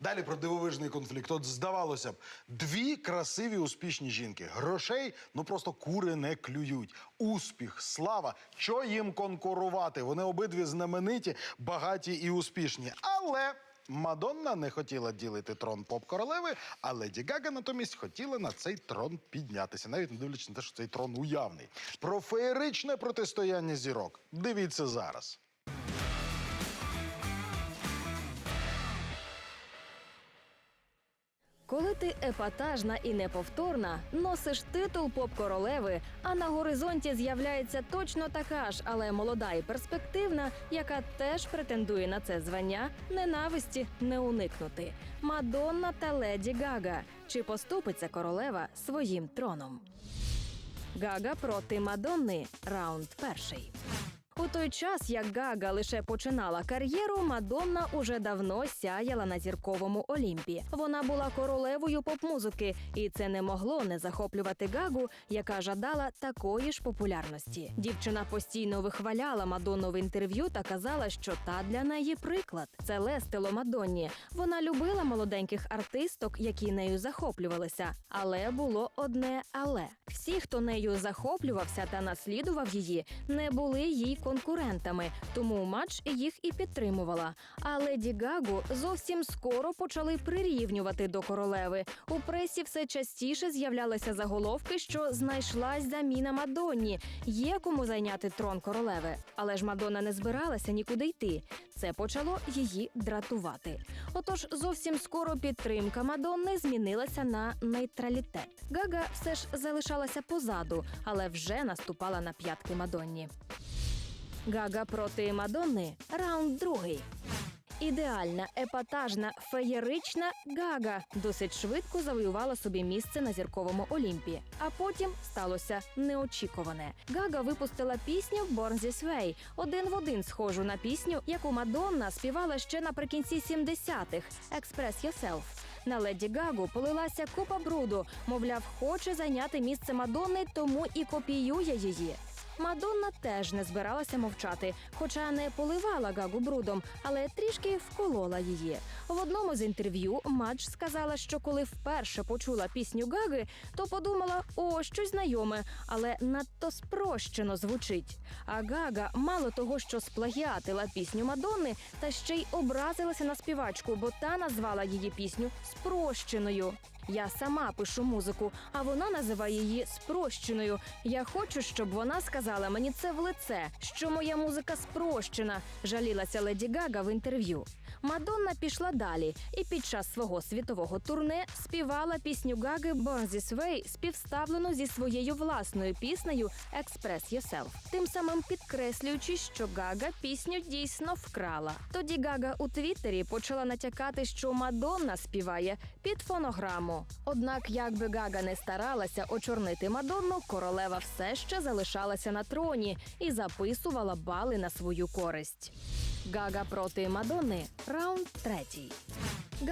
Далі про дивовижний конфлікт. От здавалося б, дві красиві успішні жінки. Грошей ну просто кури не клюють. Успіх, слава. Що їм конкурувати? Вони обидві знамениті, багаті і успішні. Але Мадонна не хотіла ділити трон поп-королеви, а Леді Гага натомість хотіла на цей трон піднятися, навіть не дивлячись на те, що цей трон уявний. Про феєричне протистояння зірок. Дивіться зараз. Коли ти епатажна і неповторна, носиш титул поп-королеви, а на горизонті з'являється точно така ж, але молода і перспективна, яка теж претендує на це звання, ненависті не уникнути. Мадонна та Леді Гага. Чи поступиться королева своїм троном? Гага проти Мадонни. Раунд перший. У той час, як Гага лише починала кар'єру, Мадонна уже давно сяяла на зірковому Олімпі. Вона була королевою поп-музики, і це не могло не захоплювати Гагу, яка жадала такої ж популярності. Дівчина постійно вихваляла Мадонну в інтерв'ю та казала, що та для неї приклад. Це лестило Мадонні. Вона любила молоденьких артисток, які нею захоплювалися. Але було одне але всі, хто нею захоплювався та наслідував її, не були їй конкурентами, тому матч їх і підтримувала. А леді Гагу зовсім скоро почали прирівнювати до королеви. У пресі все частіше з'являлися заголовки, що знайшлась заміна Мадонні. Є кому зайняти трон королеви. Але ж Мадонна не збиралася нікуди йти. Це почало її дратувати. Отож, зовсім скоро підтримка Мадонни змінилася на нейтралітет. Гага все ж залишалася позаду, але вже наступала на п'ятки Мадонні. Гага проти Мадонни. Раунд другий. Ідеальна, епатажна, феєрична Гага досить швидко завоювала собі місце на зірковому Олімпі. А потім сталося неочікуване. Гага випустила пісню «Born This Way», один в один схожу на пісню, яку Мадонна співала ще наприкінці 70-х «Express Yourself». На леді Гагу полилася купа бруду, мовляв, хоче зайняти місце Мадонни, тому і копіює її. Мадонна теж не збиралася мовчати, хоча не поливала Гагу брудом, але трішки вколола її. В одному з інтерв'ю Мадж сказала, що коли вперше почула пісню Гаги, то подумала, о, щось знайоме, але надто спрощено звучить. А Гага мало того, що сплагіатила пісню Мадонни, та ще й образилася на співачку, бо та назвала її пісню спрощеною. Я сама пишу музику, а вона називає її спрощеною. Я хочу, щоб вона сказала мені це в лице, що моя музика спрощена, жалілася Леді Гага в інтерв'ю. Мадонна пішла далі і під час свого світового турне співала пісню Гаги «Born This Way» співставлену зі своєю власною піснею «Express Yourself», тим самим підкреслюючи, що Гага пісню дійсно вкрала. Тоді Гага у Твіттері почала натякати, що Мадонна співає під фонограму. Однак, як би Гага не старалася очорнити Мадонну, королева все ще залишалася на троні і записувала бали на свою користь. Гага проти Мадонни. Раунд.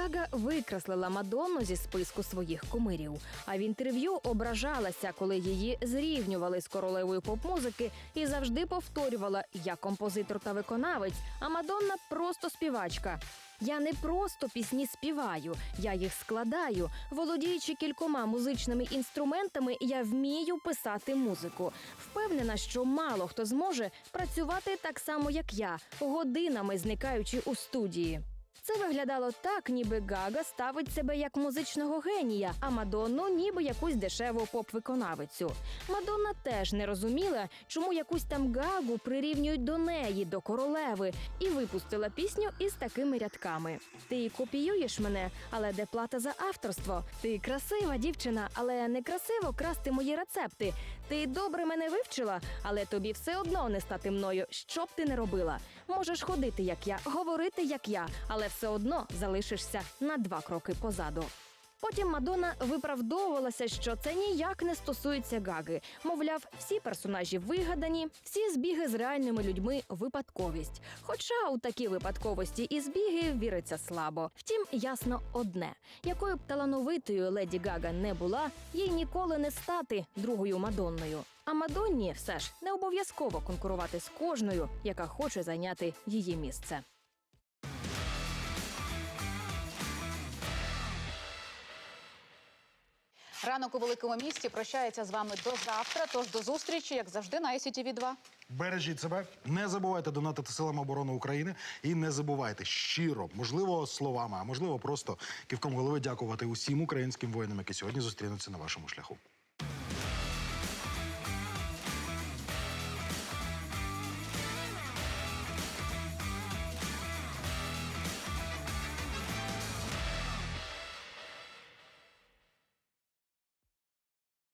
Гага викреслила Мадонну зі списку своїх кумирів. А в інтерв'ю ображалася, коли її зрівнювали з королевою поп-музики і завжди повторювала Я композитор та виконавець, а Мадонна просто співачка. Я не просто пісні співаю, я їх складаю. Володіючи кількома музичними інструментами, я вмію писати музику. Впевнена, що мало хто зможе працювати так само, як я, годинами зникаючи у студії. Це виглядало так, ніби Гага ставить себе як музичного генія, а Мадонну ніби якусь дешеву поп-виконавицю. Мадонна теж не розуміла, чому якусь там Гагу прирівнюють до неї, до королеви, і випустила пісню із такими рядками: Ти копіюєш мене, але де плата за авторство? Ти красива дівчина, але не красиво красти мої рецепти. Ти добре мене вивчила, але тобі все одно не стати мною, що б ти не робила. Можеш ходити як я, говорити як я, але все одно залишишся на два кроки позаду. Потім Мадонна виправдовувалася, що це ніяк не стосується Гаги. Мовляв, всі персонажі вигадані, всі збіги з реальними людьми випадковість. Хоча у такі випадковості і збіги віриться слабо. Втім, ясно одне: якою б талановитою леді Гага не була, їй ніколи не стати другою Мадонною. А Мадонні все ж не обов'язково конкурувати з кожною, яка хоче зайняти її місце. Ранок у великому місті прощається з вами до завтра. Тож до зустрічі, як завжди, на ICTV 2 Бережіть себе, не забувайте донатити силам оборони України і не забувайте щиро, можливо, словами, а можливо, просто ківком голови дякувати усім українським воїнам, які сьогодні зустрінуться на вашому шляху.